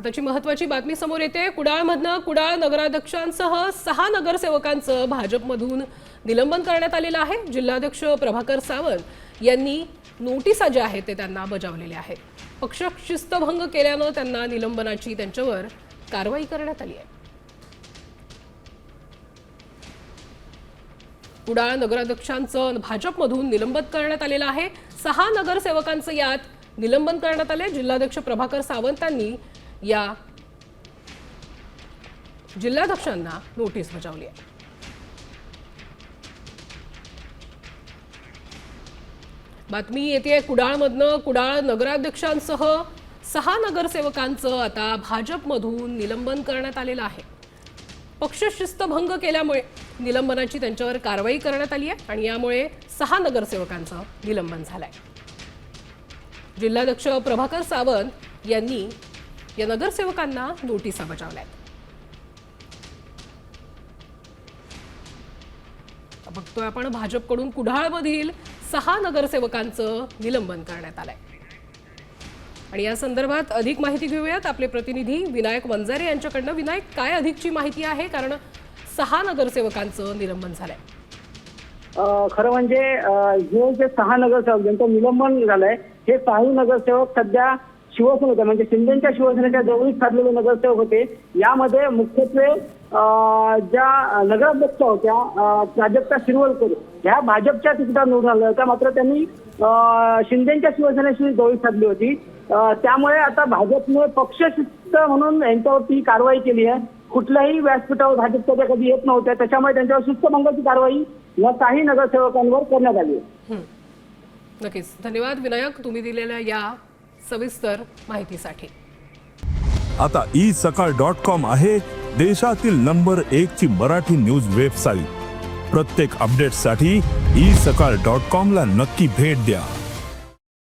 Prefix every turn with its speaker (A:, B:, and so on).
A: आताची महत्वाची बातमी समोर येते. कुडाळमधनं कुडाळ नगराध्यक्षांसह सहा नगरसेवकांचं भाजपमधून निलंबन करण्यात आलेलं आहे. जिल्हाध्यक्ष प्रभाकर सावंत यांनी नोटिसा ज्या आहेत ते त्यांना बजावलेल्या आहेत. पक्ष शिस्तभंग केल्यानं त्यांना निलंबनाची त्यांच्यावर कारवाई करण्यात आली आहे. कुडाळ नगराध्यक्षांचं भाजपमधून निलंबन करण्यात आलेलं आहे. सहा नगरसेवकांचं यात निलंबन करण्यात आले जिल्हाध्यक्ष प्रभाकर सावंतांनी या जिल्हाध्यक्षांना नोटीस बजावली आहे. बातमी येते कुडाळमधनं. कुडाळ नगराध्यक्षांसह सहा नगरसेवकांचं आता भाजपमधून निलंबन करण्यात आलेलं आहे. पक्षशिस्तभंग केल्यामुळे निलंबनाची त्यांच्यावर कारवाई करण्यात आली आहे आणि यामुळे सहा नगरसेवकांचं निलंबन झालंय. जिल्हाध्यक्ष प्रभाकर सावंत यांनी या नगरसेवकांना नोटिसा बजावल्या आहेत. बघतोय आपण भाजपकडून कुडाळमधील सहा नगरसेवकांचं निलंबन करण्यात आलंय. आणि या संदर्भात अधिक माहिती घेऊयात आपले प्रतिनिधी विनायक वंजारे यांच्याकडनं. विनायक काय अधिकची माहिती आहे? कारण सहा नगरसेवकांचं निलंबन झालंय.
B: खरं म्हणजे हे जे सहा नगरसेवक ज्यांचं निलंबन झालंय हे सहाही नगरसेवक सध्या शिवसेनेच्या म्हणजे शिंदेच्या शिवसेनेच्या जवळीक ठरलेले नगरसेवक होते. यामध्ये मुख्यत्वे ज्या नगराध्यक्ष होत्या प्राजक्ता शिरवलकर ह्या भाजपच्या तिकिटात निवडून आल्या होत्या. मात्र त्यांनी शिंदेच्या शिवसेनेशी जवळीक साधली होती. त्यामुळे आता भाजपने पक्षशिस्त म्हणून यांच्यावरती कारवाई केली आहे. कुठल्याही व्यासपीठावर भाजपच्या कधी येत नव्हत्या. त्याच्यामुळे त्यांच्यावर शिस्तभंगाची कारवाई या काही नगरसेवकांवर करण्यात आली
A: नक्कीच. धन्यवाद. विनायक तुम्ही दिलेल्या या सविस्तर माहितीसाठी.
C: आता ई सकाळ डॉट कॉम आहे देशातील नंबर एक ची मराठी न्यूज वेबसाईट प्रत्येक अपडेटसाठी ई सकाळ डॉट कॉम ला नक्की भेट द्या.